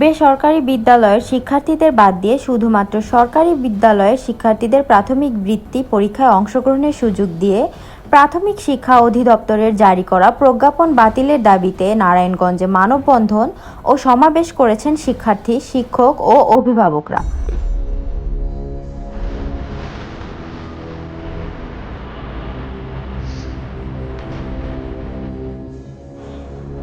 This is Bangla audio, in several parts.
বেসরকারি বিদ্যালয়ের শিক্ষার্থীদের বাদ দিয়ে শুধুমাত্র সরকারি বিদ্যালয়ের শিক্ষার্থীদের প্রাথমিক বৃত্তি পরীক্ষায় অংশগ্রহণের সুযোগ দিয়ে প্রাথমিক শিক্ষা অধিদপ্তরের জারি করা প্রজ্ঞাপন বাতিলের দাবিতে নারায়ণগঞ্জে মানববন্ধন ও সমাবেশ করেছেন শিক্ষার্থী, শিক্ষক ও অভিভাবকরা।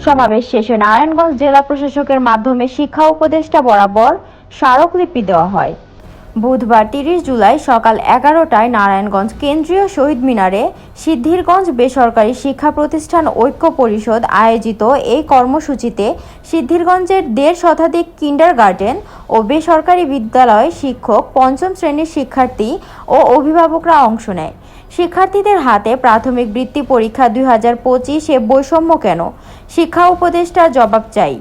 সমাবেশ শেষে নারায়ণগঞ্জ জেলা প্রশাসকের মাধ্যমে শিক্ষা উপদেষ্টা বরাবর স্মারকলিপি দেওয়া হয়। বুধবার তিরিশ জুলাই সকাল এগারোটায় নারায়ণগঞ্জ কেন্দ্রীয় শহীদ মিনারে সিদ্ধিরগঞ্জ বেসরকারি শিক্ষা প্রতিষ্ঠান ঐক্য পরিষদ আয়োজিত এই কর্মসূচিতে সিদ্ধিরগঞ্জের দেড় শতাধিক কিন্ডার গার্ডেন ও বেসরকারি বিদ্যালয় শিক্ষক পঞ্চম শ্রেণির শিক্ষার্থী ও অভিভাবকরা অংশ নেয়। শিক্ষার্থীদের হাতে প্রাথমিক বৃত্তি পরীক্ষা দুই হাজার পঁচিশে বৈষম্য কেন? শিক্ষা উপদেষ্টা জবাব চাই।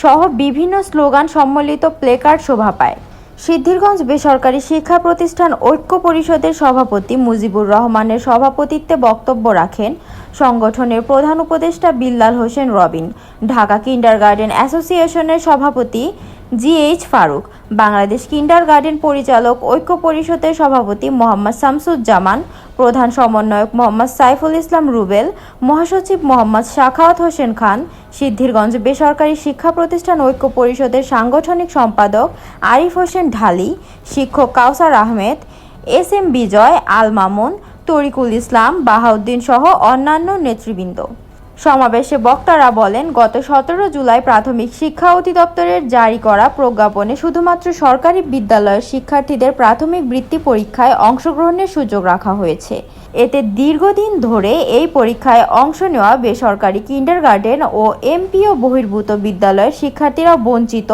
সহ বিভিন্ন স্লোগান সম্বলিত প্লেকার্ড শোভা পায়। সিদ্ধিরগঞ্জ বেসরকারি শিক্ষা প্রতিষ্ঠান ঐক্য পরিষদের সভাপতি মুজিবুর রহমানের সভাপতিত্বে বক্তব্য রাখেন সংগঠনের প্রধান উপদেষ্টা বিল্লাল হোসেন রবিন। ঢাকা কিন্ডার গার্ডেন অ্যাসোসিয়েশনের সভাপতি G H Faruk, Bangladesh kindergarten পরিচালক, ঐক্য পরিষদের সভাপতি মোহাম্মদ শামসুজ্জামান, প্রধান সমন্বয়ক মোহাম্মদ সাইফুল ইসলাম রুবেল, মহাসচিব মোহাম্মদ শাখাওয়াত হোসেন খান, সিদ্ধিরগঞ্জ বেসরকারি শিক্ষা প্রতিষ্ঠান ঐক্য পরিষদের সাংগঠনিক সম্পাদক আরিফ হোসেন ঢালি, শিক্ষক কাউসার আহমেদ, এস এম বিজয় আল মামুন, তরিকুল ইসলাম বাহাউদ্দিন সহ অন্যান্য নেতৃবৃন্দ। সমাবেশে বক্তারা বলেন, গত সতেরো জুলাই প্রাথমিক শিক্ষা অধিদপ্তরের জারি করা প্রজ্ঞাপনে শুধুমাত্র সরকারি বিদ্যালয়ের শিক্ষার্থীদের প্রাথমিক বৃত্তি পরীক্ষায় অংশগ্রহণের সুযোগ রাখা হয়েছে। এতে দীর্ঘদিন ধরে এই পরীক্ষায় অংশ নেওয়া বেসরকারি কিন্ডারগার্টেন ও এমপিও বহির্ভূত বিদ্যালয়ের শিক্ষার্থীরা বঞ্চিত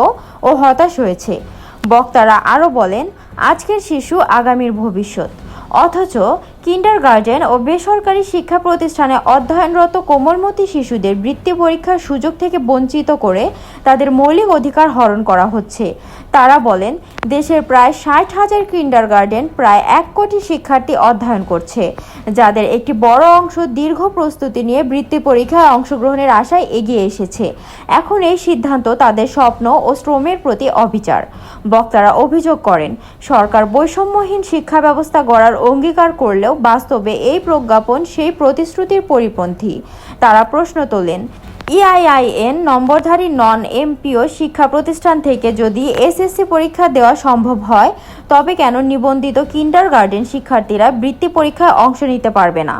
ও হতাশ হয়েছে। বক্তারা আরও বলেন, আজকের শিশু আগামীর ভবিষ্যৎ। অথচ কিন্ডারগার্টেন ও বেসরকারি শিক্ষা প্রতিষ্ঠানে অধ্যয়নরত কোমলমতি শিশুদের বৃত্তি পরীক্ষার সুযোগ থেকে বঞ্চিত করে তাদের মৌলিক অধিকার হরণ করা হচ্ছে। তারা বলেন, দেশের প্রায় ষাট হাজার কিন্ডারগার্টেন প্রায় এক কোটি শিক্ষার্থী অধ্যয়ন করছে, যাদের একটি বড় অংশ দীর্ঘ প্রস্তুতি নিয়ে বৃত্তি পরীক্ষায় অংশগ্রহণের আশায় এগিয়ে এসেছে। এখন এই সিদ্ধান্ত তাদের স্বপ্ন ও শ্রমের প্রতি অবিচার। বক্তারা অভিযোগ করেন, সরকার বৈষম্যহীন শিক্ষা ব্যবস্থা গড়ার অঙ্গীকার করলেও বাস্তবে এই প্রজ্ঞাপন সেই প্রতিশ্রুতির পরিপন্থী। তারা প্রশ্ন তোলেন ইআইআইএন নম্বরধারী নন এমপিও শিক্ষা প্রতিষ্ঠান থেকে যদি এসএসসি পরীক্ষা দেওয়া সম্ভব হয়, তবে কেন নিবন্ধিত কিন্ডারগার্টেন শিক্ষার্থীরা বৃত্তি পরীক্ষায় অংশ নিতে পারবে না?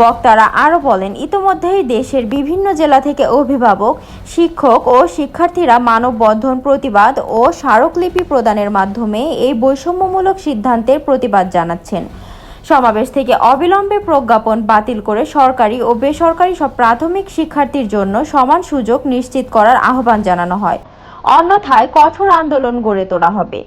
বক্তারা আরও বলেন, ইতোমধ্যেই দেশের বিভিন্ন জেলা থেকে অভিভাবক, শিক্ষক ও শিক্ষার্থীরা মানববন্ধন প্রতিবাদ ও স্মারকলিপি প্রদানের মাধ্যমে এই বৈষম্যমূলক সিদ্ধান্তের প্রতিবাদ জানাচ্ছেন। সমাবেশ থেকে অবিলম্বে প্রজ্ঞাপন বাতিল করে সরকারি ও বেসরকারি সব প্রাথমিক শিক্ষার্থীর জন্য সমান সুযোগ নিশ্চিত করার আহ্বান জানানো হয়। অন্যথায় কঠোর আন্দোলন গড়ে তোলা হবে।